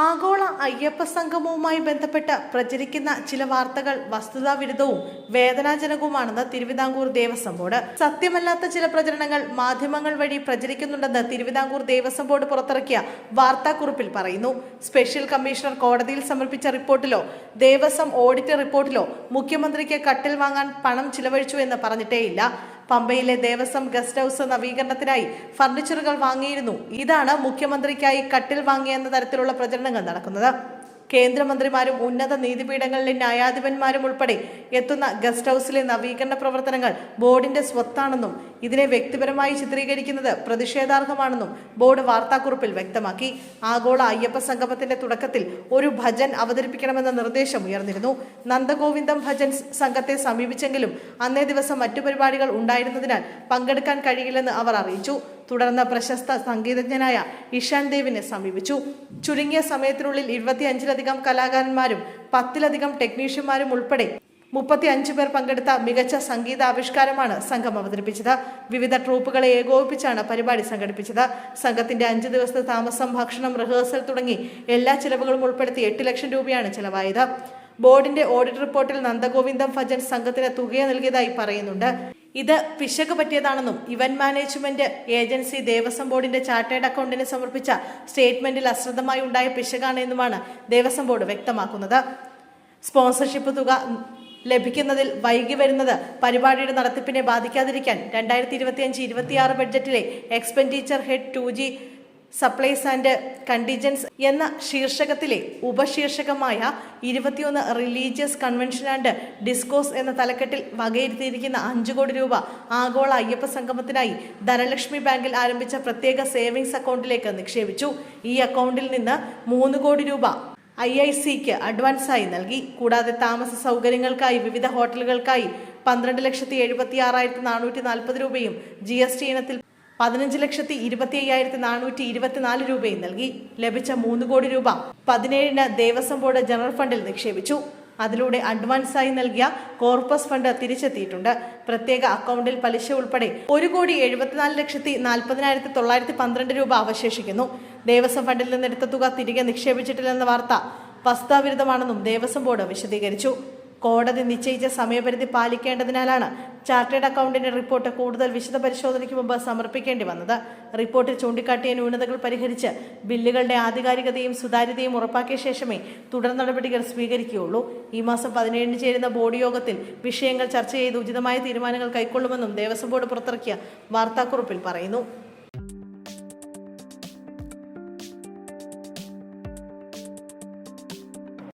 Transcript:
ആഗോള അയ്യപ്പ സംഗമവുമായി ബന്ധപ്പെട്ട് പ്രചരിക്കുന്ന ചില വാർത്തകൾ വസ്തുതാ വിരുദ്ധവും വേദനാജനകവുമാണെന്ന് തിരുവിതാംകൂർ ദേവസ്വം ബോർഡ്. സത്യമല്ലാത്ത ചില പ്രചരണങ്ങൾ മാധ്യമങ്ങൾ വഴി പ്രചരിക്കുന്നുണ്ടെന്ന് തിരുവിതാംകൂർ ദേവസ്വം ബോർഡ് പുറത്തിറക്കിയ വാർത്താക്കുറിപ്പിൽ പറയുന്നു. സ്പെഷ്യൽ കമ്മീഷണർ കോടതിയിൽ സമർപ്പിച്ച റിപ്പോർട്ടിലോ ദേവസ്വം ഓഡിറ്റ് റിപ്പോർട്ടിലോ മുഖ്യമന്ത്രിക്ക് കട്ടിൽ വാങ്ങാൻ പണം ചിലവഴിച്ചു എന്ന് പറഞ്ഞിട്ടേയില്ല. പമ്പയിലെ ദേവസ്വം ഗസ്റ്റ് ഹൗസ് നവീകരണത്തിനായി ഫർണിച്ചറുകൾ വാങ്ങിയിരുന്നു. ഇതാണ് മുഖ്യമന്ത്രിക്കായി കട്ടിൽ വാങ്ങിയെന്ന തരത്തിലുള്ള പ്രചരണങ്ങൾ നടക്കുന്നത്. കേന്ദ്രമന്ത്രിമാരും ഉന്നത നീതിപീഠങ്ങളിലെ ന്യായാധിപന്മാരും ഉൾപ്പെടെ എത്തുന്ന ഗസ്റ്റ് ഹൗസിലെ നവീകരണ പ്രവർത്തനങ്ങൾ ബോർഡിന്റെ സ്വത്താണെന്നും ഇതിനെ വ്യക്തിപരമായി ചിത്രീകരിക്കുന്നത് പ്രതിഷേധാർഹമാണെന്നും ബോർഡ് വാർത്താക്കുറിപ്പിൽ വ്യക്തമാക്കി. ആഗോള അയ്യപ്പ സംഗമത്തിന്റെ തുടക്കത്തിൽ ഒരു ഭജൻ അവതരിപ്പിക്കണമെന്ന നിർദ്ദേശം ഉയർന്നിരുന്നു. നന്ദഗോവിന്ദം ഭജൻ സംഘത്തെ സമീപിച്ചെങ്കിലും അന്നേ ദിവസം മറ്റു പരിപാടികൾ ഉണ്ടായിരുന്നതിനാൽ പങ്കെടുക്കാൻ കഴിയില്ലെന്ന് അവർ അറിയിച്ചു. തുടർന്ന് പ്രശസ്ത സംഗീതജ്ഞനായ ഇഷാൻ ദേവിനെ സമീപിച്ചു. ചുരുങ്ങിയ സമയത്തിനുള്ളിൽ ഇരുപത്തിയഞ്ചിലധികം കലാകാരന്മാരും പത്തിലധികം ടെക്നീഷ്യന്മാരും ഉൾപ്പെടെ മുപ്പത്തി അഞ്ചു പേർ പങ്കെടുത്ത മികച്ച സംഗീതാവിഷ്കാരമാണ് സംഘം അവതരിപ്പിച്ചത്. വിവിധ ട്രൂപ്പുകളെ ഏകോപിപ്പിച്ചാണ് പരിപാടി സംഘടിപ്പിച്ചത്. സംഘത്തിന്റെ അഞ്ച് ദിവസത്തെ താമസം ഭക്ഷണം റിഹേഴ്സൽ തുടങ്ങി എല്ലാ ചിലവുകളും ഉൾപ്പെടുത്തി എട്ട് ലക്ഷം രൂപയാണ് ചെലവായത്. ബോർഡിന്റെ ഓഡിറ്റ് റിപ്പോർട്ടിൽ നന്ദഗോവിന്ദം ഭജൻ സംഘത്തിന് തുകയെ നൽകിയതായി പറയുന്നുണ്ട്. ഇത് പിശക് പറ്റിയതാണെന്നും ഇവന്റ് മാനേജ്മെന്റ് ഏജൻസി ദേവസ്വം ബോർഡിന്റെ ചാർട്ടേഡ് അക്കൗണ്ടിന് സമർപ്പിച്ച സ്റ്റേറ്റ്മെന്റിൽ അശ്രദ്ധമായി ഉണ്ടായ പിശകാണ് എന്നുമാണ് ദേവസ്വം ബോർഡ് വ്യക്തമാക്കുന്നത്. സ്പോൺസർഷിപ്പ് തുക ലഭിക്കുന്നതിൽ വൈകി വരുന്നത് പരിപാടിയുടെ നടത്തിപ്പിനെ ബാധിക്കാതിരിക്കാൻ രണ്ടായിരത്തി ഇരുപത്തിയഞ്ച് ഇരുപത്തിയാറ് ബഡ്ജറ്റിലെ expenditure head two G supplies and contingencies എന്ന ശീർഷകത്തിലെ ഉപശീർഷകമായ ഇരുപത്തിയൊന്ന് റിലീജിയസ് കൺവെൻഷൻ ആൻഡ് ഡിസ്കോസ് എന്ന തലക്കെട്ടിൽ വകയിരുത്തിയിരിക്കുന്ന അഞ്ചു കോടി രൂപ ആഗോള അയ്യപ്പ സംഗമത്തിനായി ധനലക്ഷ്മി ബാങ്കിൽ ആരംഭിച്ച പ്രത്യേക സേവിങ്സ് അക്കൗണ്ടിലേക്ക് നിക്ഷേപിച്ചു. ഈ അക്കൗണ്ടിൽ നിന്ന് മൂന്ന് കോടി രൂപ ഐ ഐ സിക്ക് അഡ്വാൻസായി നൽകി. കൂടാതെ താമസ സൗകര്യങ്ങൾക്കായി വിവിധ ഹോട്ടലുകൾക്കായി പന്ത്രണ്ട് ലക്ഷത്തി എഴുപത്തി ആറായിരത്തി നാനൂറ്റി നാൽപ്പത് രൂപയും ജി എസ് ടി ഇനത്തിൽ പതിനഞ്ച് ലക്ഷത്തി ഇരുപത്തി അയ്യായിരത്തി നാനൂറ്റി ഇരുപത്തിനാല് രൂപയും നൽകി. ലഭിച്ച മൂന്ന് കോടി രൂപ പതിനേഴിന് ദേവസ്വം ബോർഡ് ജനറൽ ഫണ്ടിൽ നിക്ഷേപിച്ചു. അതിലൂടെ അഡ്വാൻസായി നൽകിയ കോർപ്പസ് ഫണ്ട് തിരിച്ചെത്തിയിട്ടുണ്ട്. പ്രത്യേക അക്കൗണ്ടിൽ പലിശ ഉൾപ്പെടെ ഒരു കോടി എഴുപത്തിനാല് ലക്ഷത്തി നാൽപ്പതിനായിരത്തി തൊള്ളായിരത്തി പന്ത്രണ്ട് രൂപ അവശേഷിക്കുന്നു. ദേവസ്വം ഫണ്ടിൽ നിന്നെടുത്ത തുക തിരികെ നിക്ഷേപിച്ചിട്ടില്ലെന്ന വാർത്ത വസ്താവിരുദ്ധമാണെന്നും ദേവസ്വം ബോർഡ് വിശദീകരിച്ചു. കോടതി നിശ്ചയിച്ച സമയപരിധി പാലിക്കേണ്ടതിനാലാണ് ചാർട്ടേഡ് അക്കൗണ്ടിന്റെ റിപ്പോർട്ട് കൂടുതൽ വിശദ പരിശോധനയ്ക്ക് മുമ്പ് സമർപ്പിക്കേണ്ടി വന്നത്. റിപ്പോർട്ടിൽ ചൂണ്ടിക്കാട്ടിയ ന്യൂനതകൾ പരിഹരിച്ച് ബില്ലുകളുടെ ആധികാരികതയും സുതാര്യതയും ഉറപ്പാക്കിയ ശേഷമേ തുടർ നടപടികൾ സ്വീകരിക്കുകയുള്ളൂ. ഈ മാസം പതിനേഴിന് ചേരുന്ന ബോർഡ് യോഗത്തിൽ വിഷയങ്ങൾ ചർച്ച ചെയ്ത് ഉചിതമായ തീരുമാനങ്ങൾ കൈക്കൊള്ളുമെന്നും ദേവസ്വം ബോർഡ് പുറത്തിറക്കിയ വാർത്താക്കുറിപ്പിൽ പറയുന്നു.